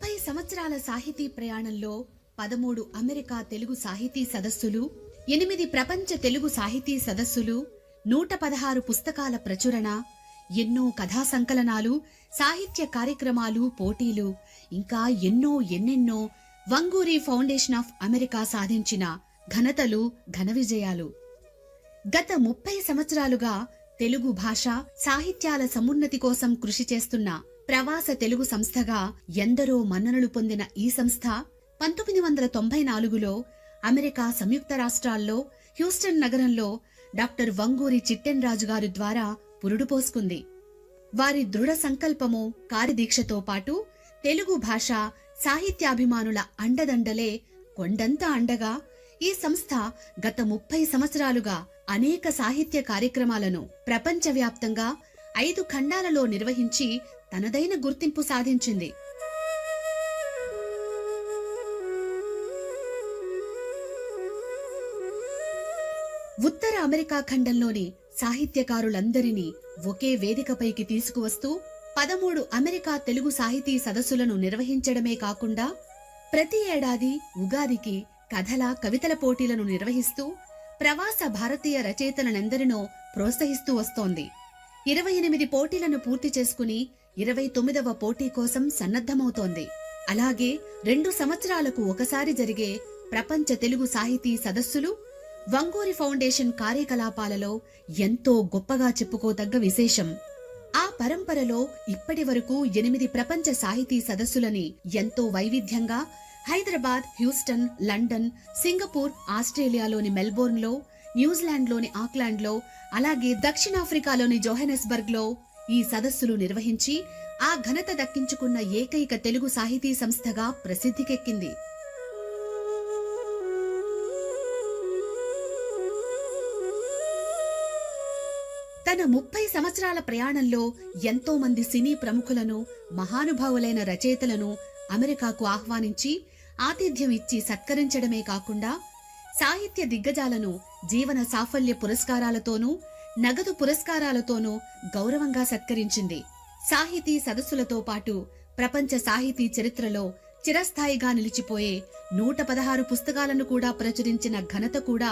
ముప్పై సంవత్సరాల సాహితీ ప్రయాణంలో పదమూడు అమెరికా తెలుగు సాహితీ సదస్సులు ఎనిమిది ప్రపంచ తెలుగు సాహితీ సదస్సులు నూట పదహారు పుస్తకాల ప్రచురణ ఎన్నో కథా సంకలనాలు సాహిత్య కార్యక్రమాలు పోటీలు ఇంకా ఎన్నో ఎన్నెన్నో వంగూరి ఫౌండేషన్ ఆఫ్ అమెరికా సాధించిన ఘనతలు ఘన విజయాలు. గత ముప్పై సంవత్సరాలుగా తెలుగు భాష సాహిత్యాల సమున్నతి కోసం కృషి చేస్తున్న ప్రవాస తెలుగు సంస్థగా ఎందరో మన్ననలు పొందిన ఈ సంస్థ పంతొమ్మిది వందల తొంభై నాలుగులో అమెరికా సంయుక్త రాష్ట్రాల్లో హ్యూస్టన్ నగరంలో డాక్టర్ వంగూరి చిట్టెన్రాజు గారు ద్వారా పురుడుపోసుకుంది వారి దృఢ సంకల్పము కార్యదీక్షతో పాటు తెలుగు భాష సాహిత్యాభిమానుల అండదండలే కొండంత అండగా ఈ సంస్థ గత ముప్పై సంవత్సరాలుగా అనేక సాహిత్య కార్యక్రమాలను ప్రపంచవ్యాప్తంగా ఐదు ఖండాలలో నిర్వహించి తనదైన గుర్తింపు సాధించింది. ఉత్తర అమెరికా ఖండంలోని సాహిత్యకారులందరినీ ఒకే వేదికపైకి తీసుకువస్తూ పదమూడు అమెరికా తెలుగు సాహితీ సదస్సులను నిర్వహించడమే కాకుండా ప్రతి ఏడాది ఉగాదికి కథల కవితల పోటీలను నిర్వహిస్తూ ప్రవాస భారతీయ రచయితలనందరినో ప్రోత్సహిస్తూ వస్తోంది. ఇరవై ఎనిమిది పోటీలను పూర్తి చేసుకుని ఇరవై తొమ్మిదవ పోటీ కోసం సన్నద్ధమవుతోంది. అలాగే రెండు సంవత్సరాలకు ఒకసారి జరిగే ప్రపంచ తెలుగు సాహితీ సదస్సులు వంగూరి ఫౌండేషన్ కార్యకలాపాలలో ఎంతో గొప్పగా చెప్పుకోదగ్గ విశేషం. ఆ పరంపరలో ఇప్పటి వరకు ఎనిమిది ప్రపంచ సాహితీ సదస్సులని ఎంతో వైవిధ్యంగా హైదరాబాద్ హ్యూస్టన్ లండన్ సింగపూర్ ఆస్ట్రేలియాలోని మెల్బోర్న్లో న్యూజిలాండ్లోని ఆక్లాండ్లో అలాగే దక్షిణాఫ్రికాలోని జోహెనెస్బర్గ్లో ఈ సదస్సులు నిర్వహించి ఆ ఘనత దక్కించుకున్న ఏకైక తెలుగు సాహితీ సంస్థగా ప్రసిద్ధికెక్కింది. తన ముప్పై సంవత్సరాల ప్రయాణంలో ఎంతో మంది సినీ ప్రముఖులను మహానుభావులైన రచయితలను అమెరికాకు ఆహ్వానించి ఆతిథ్యం ఇచ్చి సత్కరించడమే కాకుండా సాహిత్య దిగ్గజాలను జీవన సాఫల్య పురస్కారాలతోనూ నగదు పురస్కారాలతోనూ గౌరవంగా సత్కరించింది. సాహితీ సదస్సులతో పాటు ప్రపంచ సాహితీ చరిత్రలో చిరస్థాయిగా నిలిచిపోయే నూట పదహారు పుస్తకాలను కూడా ప్రచురించిన ఘనత కూడా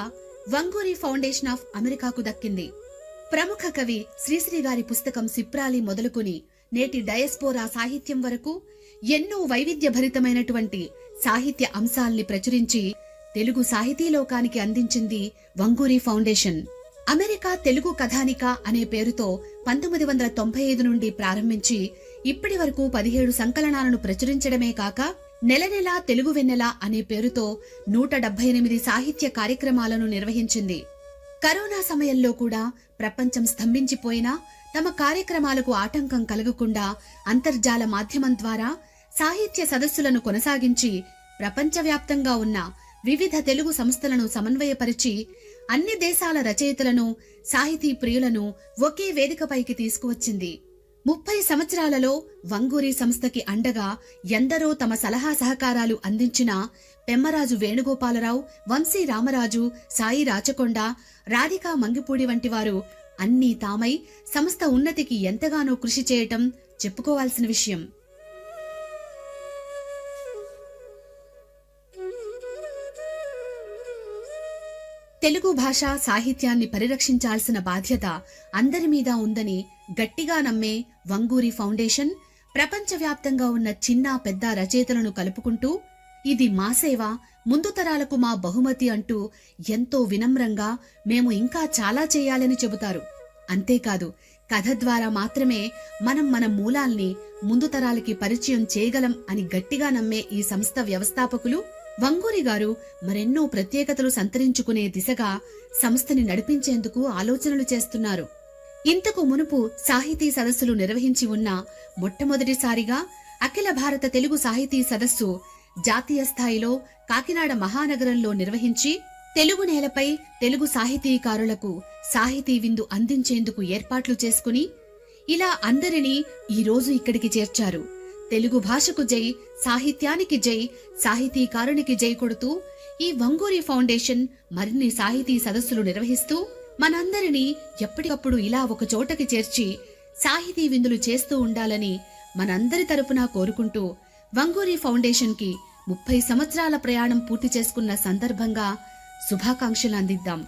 వంగూరి ఫౌండేషన్ ఆఫ్ అమెరికాకు దక్కింది. ప్రముఖ కవి శ్రీశ్రీ గారి పుస్తకం సిప్రాలి మొదలుకుని నేటి డయస్పోరా సాహిత్యం వరకు ఎన్నో వైవిధ్యభరితమైనటువంటి సాహిత్య అంశాల్ని ప్రచురించి తెలుగు సాహితీ లోకానికి అందించింది వంగూరి ఫౌండేషన్. అమెరికా తెలుగు కథానిక అనే పేరుతో పంతొమ్మిది వందల తొంభై ఐదు నుండి ప్రారంభించి ఇప్పటి వరకు పదిహేడు సంకలనాలను ప్రచురించడమే కాక నెల నెల తెలుగు వెన్నెల అనే పేరుతో నూట డెబ్బై ఎనిమిది సాహిత్య కార్యక్రమాలను నిర్వహించింది. కరోనా సమయంలో కూడా ప్రపంచం స్తంభించిపోయినా తమ కార్యక్రమాలకు ఆటంకం కలగకుండా అంతర్జాల మాధ్యమం ద్వారా సాహిత్య సదస్సులను కొనసాగించి ప్రపంచవ్యాప్తంగా ఉన్న వివిధ తెలుగు సంస్థలను సమన్వయపరిచి అన్ని దేశాల రచయితలను సాహితీ ప్రియులను ఒకే వేదికపైకి తీసుకువచ్చింది. ముప్పై సంవత్సరాలలో వంగూరి సంస్థకి అండగా ఎందరో తమ సలహా సహకారాలు అందించిన పెమ్మరాజు వేణుగోపాలరావు వంశీ రామరాజు సాయి రాచకొండ రాధికా మంగిపూడి వంటి వారు అన్నీ తామై సంస్థ ఉన్నతికి ఎంతగానో కృషి చేయటం చెప్పుకోవాల్సిన విషయం. తెలుగు భాష సాహిత్యాన్ని పరిరక్షించాల్సిన బాధ్యత అందరి మీద ఉందని గట్టిగా నమ్మే వంగూరి ఫౌండేషన్ ప్రపంచవ్యాప్తంగా ఉన్న చిన్న పెద్ద రచయితలను కలుపుకుంటూ ఇది మా సేవ ముందు తరాలకు మా బహుమతి అంటూ ఎంతో వినమ్రంగా మేము ఇంకా చాలా చేయాలని చెబుతారు. అంతేకాదు కథ ద్వారా మాత్రమే మనం మన మూలాల్ని ముందు తరాలకి పరిచయం చేయగలం అని గట్టిగా నమ్మే ఈ సంస్థ వ్యవస్థాపకులు వంగూరి గారు మరెన్నో ప్రత్యేకతలు సంతరించుకునే దిశగా సంస్థని నడిపించేందుకు ఆలోచనలు చేస్తున్నారు. ఇంతకు మునుపు సాహితీ సదస్సులు నిర్వహించి ఉన్న మొట్టమొదటిసారిగా అఖిల భారత తెలుగు సాహితీ సదస్సు జాతీయ స్థాయిలో కాకినాడ మహానగరంలో నిర్వహించి తెలుగు నేలపై తెలుగు సాహితీకారులకు సాహితీ విందు అందించేందుకు ఏర్పాట్లు చేసుకుని ఇలా అందరినీ ఈ రోజు ఇక్కడికి చేర్చారు. తెలుగు భాషకు జై సాహిత్యానికి జై సాహితీకారునికి జై కొడుతూ ఈ వంగూరి ఫౌండేషన్ మరిన్ని సాహితీ సదస్సులు నిర్వహిస్తూ మనందరినీ ఎప్పటికప్పుడు ఇలా ఒక చోటకి చేర్చి సాహితీ విందులు చేస్తూ ఉండాలని మనందరి తరపున కోరుకుంటూ వంగూరి ఫౌండేషన్కి ముప్పై సంవత్సరాల ప్రయాణం పూర్తి చేసుకున్న సందర్భంగా శుభాకాంక్షలు అందిద్దాం.